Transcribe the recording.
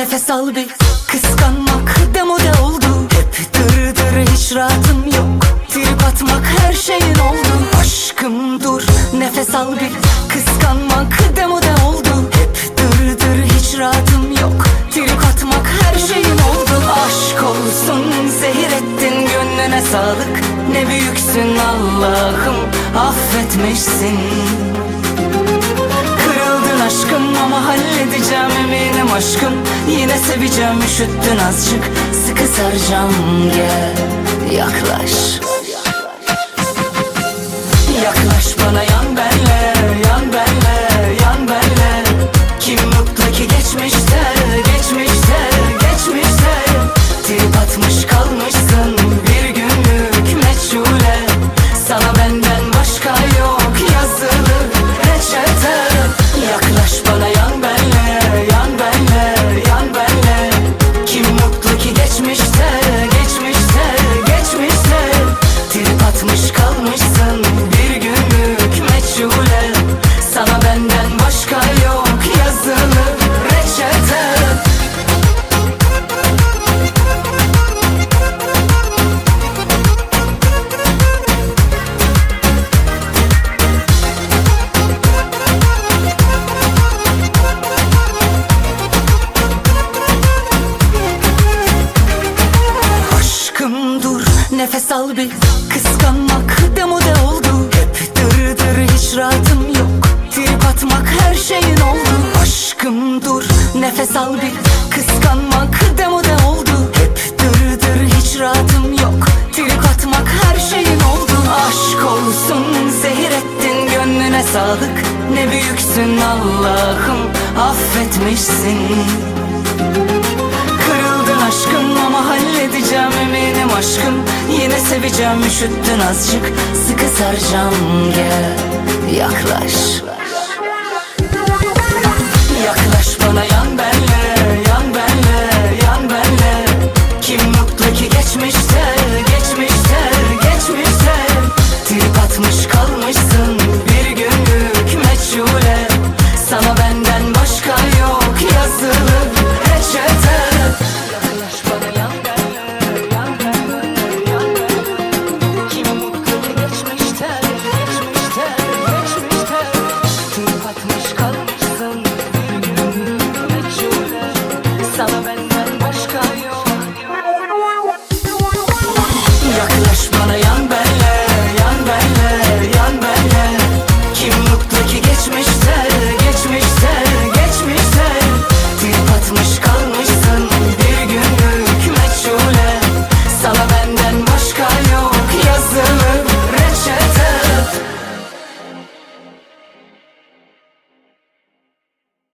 Nefes al bir Kıskanmak demode oldu. Hep dır dır hiç rahatım yok. Trip atmak her şeyin oldu. Aşkım dur Nefes al bir Kıskanmak demode oldu. Hep dır dır hiç rahatım yok. Trip atmak her şeyin oldu. Aşk olsun zehir ettin gönlüne sağlık. Ne büyüksün Allah'ım affetmişsin ama halledeceğim eminim aşkım Yine seveceğim üşüttün azıcık. Sıkı saracağım gel. Yaklaş. Yaklaş. Bana yan Trip atmış kalmışsın. Bir günlük meçhule. Sana benden başka yok. Yazılı reçete. Aşkım dur nefes al bir rahatım yok. Trip atmak her şeyin oldu. Aşkım dur nefes al bir. Kıskanmak demode oldu. Hep dır dır hiç rahatım yok. Trip atmak her şeyin oldu. Aşk olsun zehir ettin gönlüne sağlık. Ne büyüksün Allah'ım affetmişsin ama halledeceğim eminim aşkım. Yine seveceğim üşüttün azıcık. Sıkı saracağım gel. Yaklaş